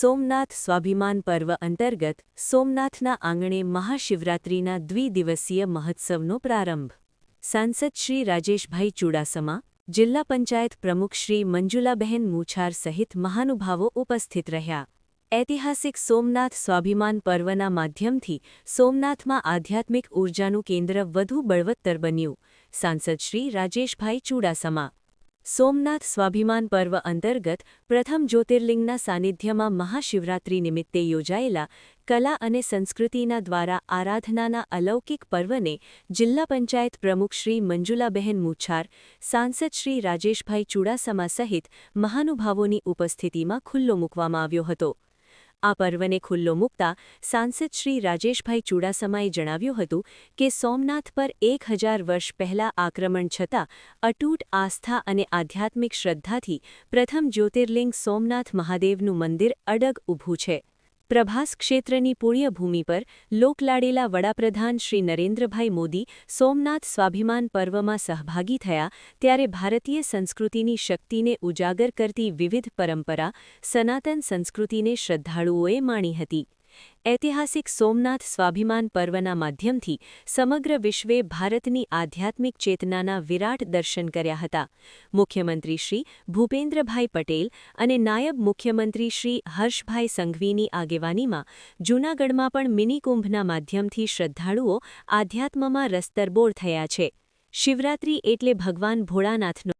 સોમનાથ સ્વાભિમાન પર્વ અંતર્ગત સોમનાથના આંગણે મહાશિવરાત્રિના દ્વિદિવસીય મહોત્સવનો પ્રારંભ. સાંસદ શ્રી રાજેશભાઈ ચુડાસમા, જિલ્લા પંચાયત પ્રમુખ શ્રી મંજુલાબહેન મુછાર સહિત મહાનુભાવો ઉપસ્થિત રહ્યા. ઐતિહાસિક સોમનાથ સ્વાભિમાન પર્વના માધ્યમથી સોમનાથમાં આધ્યાત્મિક ઊર્જાનું કેન્દ્ર વધુ બળવત્તર બન્યું. સાંસદ શ્રી રાજેશભાઈ ચુડાસમા સોમનાથ સ્વાભિમાન પર્વ અંતર્ગત પ્રથમ જ્યોતિર્લિંગના સાનિધ્યમાં મહાશિવરાત્રિ નિમિત્તે યોજાયેલા કલા અને સંસ્કૃતિના દ્વારા આરાધનાના અલૌકિક પર્વને જિલ્લા પંચાયત પ્રમુખ શ્રી મંજુલાબહેન મુછાર, સાંસદ શ્રી રાજેશભાઈ ચુડાસમા સહિત મહાનુભાવોની ઉપસ્થિતિમાં ખુલ્લો મૂકવામાં આવ્યો હતો. આ પર્વને ખુલ્લો મૂકતા સાંસદ શ્રી રાજેશભાઈ ચુડાસમાએ જણાવ્યું હતું કે સોમનાથ પર એક હજાર વર્ષ પહેલા આક્રમણ છતાં અટૂટ આસ્થા અને આધ્યાત્મિક શ્રદ્ધાથી પ્રથમ જ્યોતિર્લિંગ સોમનાથ મહાદેવનું મંદિર અડગ ઊભું છે. પ્રભાસ ક્ષેત્રની પુણ્યભૂમિ પર લોકલાડેલા વડાપ્રધાન શ્રી નરેન્દ્રભાઈ મોદી સોમનાથ સ્વાભિમાન પર્વમાં સહભાગી થયા ત્યારે ભારતીય સંસ્કૃતિની શક્તિને ઉજાગર કરતી વિવિધ પરંપરા સનાતન સંસ્કૃતિને શ્રદ્ધાળુઓએ માણી હતી. ઐતિહાસિક સોમનાથ સ્વાભિમાન પર્વના માધ્યમથી સમગ્ર વિશ્વે ભારતની આધ્યાત્મિક ચેતનાના વિરાટ દર્શન કર્યા હતા. મુખ્યમંત્રી શ્રી ભૂપેન્દ્રભાઈ પટેલ અને નાયબ મુખ્યમંત્રી શ્રી હર્ષભાઈ સંઘવીની આગેવાનીમાં જૂનાગઢમાં પણ મિની કુંભના માધ્યમથી શ્રદ્ધાળુઓ આધ્યાત્મમાં રસ્તરબોળ થયા છે. શિવરાત્રી એટલે ભગવાન ભોળાનાથનો